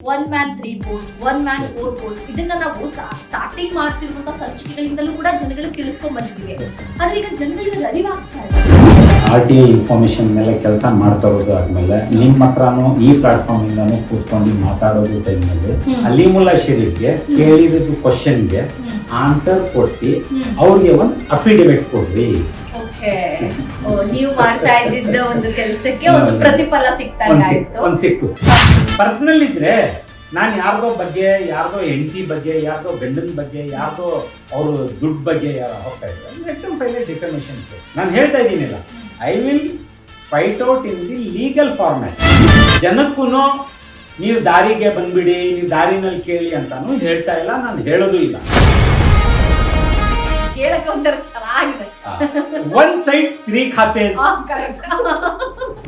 One man three post one man four post ಇದನ್ನ ನಾವು starting ಮಾಡ್ತಿರುವಂತ ಸಂಚಿಕೆಗಳಿಂದಲೂ ಕೂಡ ಜನಗಳು ತಿಳಿಸ್ಕೊಂಡ್ ಬಂದಿದ್ದೀವಿ. ಆದ್ರೆ ಈಗ ಜನಗಳಿಗೆ ಅರಿವಾಗ್ತಾ ಇದೆ. ಆರ್ ಟಿ ಐ ಇನ್ಫಾರ್ಮೇಶನ್ ಮೇಲೆ ಕೆಲಸ ಮಾಡ್ತಾ ಇರೋದು ಆದ್ಮೇಲೆ ನಿಮ್ಮ ಹತ್ರನೂ ಈ ಪ್ಲಾಟ್ಫಾರ್ಮ್ ಇಂದಾನು ಕೂತ್ಕೊಂಡು ಮಾತಾಡೋದು ಟೈಮಲ್ಲಿ ಅಲ್ಲಿ ಮುಲ್ಲಾ ಶರೀಫ್ಗೆ ಕೇಳಿದ ಕ್ವಶನ್ಗೆ ಆನ್ಸರ್ ಕೊಟ್ಟು ಅವ್ರಿಗೆ ಒಂದು ಅಫಿಡವಿಟ್ ಕೊಡ್ರಿ. ನೀವು ಮಾಡ್ತಾ ಇದ್ದಿದ್ದ ಒಂದು ಕೆಲಸಕ್ಕೆ ಒಂದು ಪ್ರತಿಫಲ ಒಂದ್ ಸಿಕ್ತಂಗ ಸಿಕ್- ಆಯ್ತು ಒಂದ್ ಸಿಕ್ತು ಪರ್ಸನಲ್ ಇದ್ರೆ ನಾನು ಯಾರ್ದೋ ಬಗ್ಗೆ ಯಾರ್ದೋ ಹೆಂಡತಿ ಬಗ್ಗೆ ಯಾರ್ದೋ ಗಂಡನ ಬಗ್ಗೆ ಯಾರ್ದೋ ಅವರು ದುಡ್ಡು ಬಗ್ಗೆ ಯಾರು ಹೋಗ್ತಾ ಇದ್ದಾರೆ ಫೈನಲ್ ಡಿಫರ್ಮೇಶನ್ ಕೇಸ್. ನಾನು ಹೇಳ್ತಾ ಇದ್ದೀನಿಲ್ಲ I will fight out in the legal format ಜನಕ್ಕೂ ನೀವು ದಾರಿಗೆ ಬಂದ್ಬಿಡಿ ನೀವು ದಾರಿನಲ್ಲಿ ಕೇಳಿ ಅಂತಾನು ಹೇಳ್ತಾ ಇಲ್ಲ ನಾನು ಹೇಳೋದು ಇಲ್ಲ. ಕೇಳಕ್ಕೆ ಒಂಥರ ಚೆನ್ನಾಗಿದೆ ಒನ್ ಸೈಡ್ ತ್ರೀ ಖಾತೆ ಆ, correct.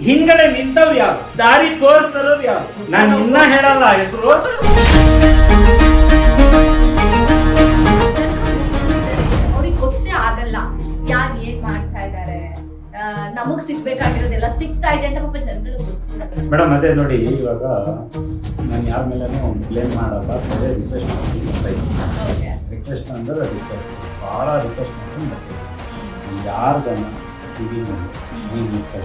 ಹಿಂಗಡೆ ನಿಂತವ್ರು ಯಾರು? ದಾರಿ ತೋರಿಸ್ತಾರ ಯಾರು? ನಾನು ಇನ್ನ ಹೇಳಲ್ಲ ಹೆಸರು. ಅವ್ರಿಗೆ ಗೊತ್ತೇ ಆಗಲ್ಲ. ಯಾರು ಏನ್ ಮಾಡ್ತಾ ಇದ್ದಾರೆ? ನಮಗ್ ಸಿಗ್ಬೇಕಾಗಿರೋದೆಲ್ಲ ಸಿಗ್ತಾ ಇದೆ ಅಂತ ಪಾಪ ಜನಗಳು ಗೊತ್ತಿರಲ್ಲ ಮೇಡಮ್ ಅದೇ ನೋಡಿ ಇವಾಗ ನಾನು ಯಾರ ಮೇಲೆ ಬ್ಲೇಮ್ ಮಾಡಲ್ಲ ಬರೀ ರಿಕ್ವೆಸ್ಟ್ ಮಾಡ್ತೀನಿ ರಿಕ್ವೆಸ್ಟ್ ಅಂದ್ರೆ ರಿಕ್ವೆಸ್ಟ್ ಭಾಳ ರಿಕ್ವೆಸ್ಟ್ ಮಾಡ್ಕೊಂಡು ಬರ್ತೀನಿ ಒಂದು ಆರು ಜನ ನೀನು ನೋಡ್ತಾ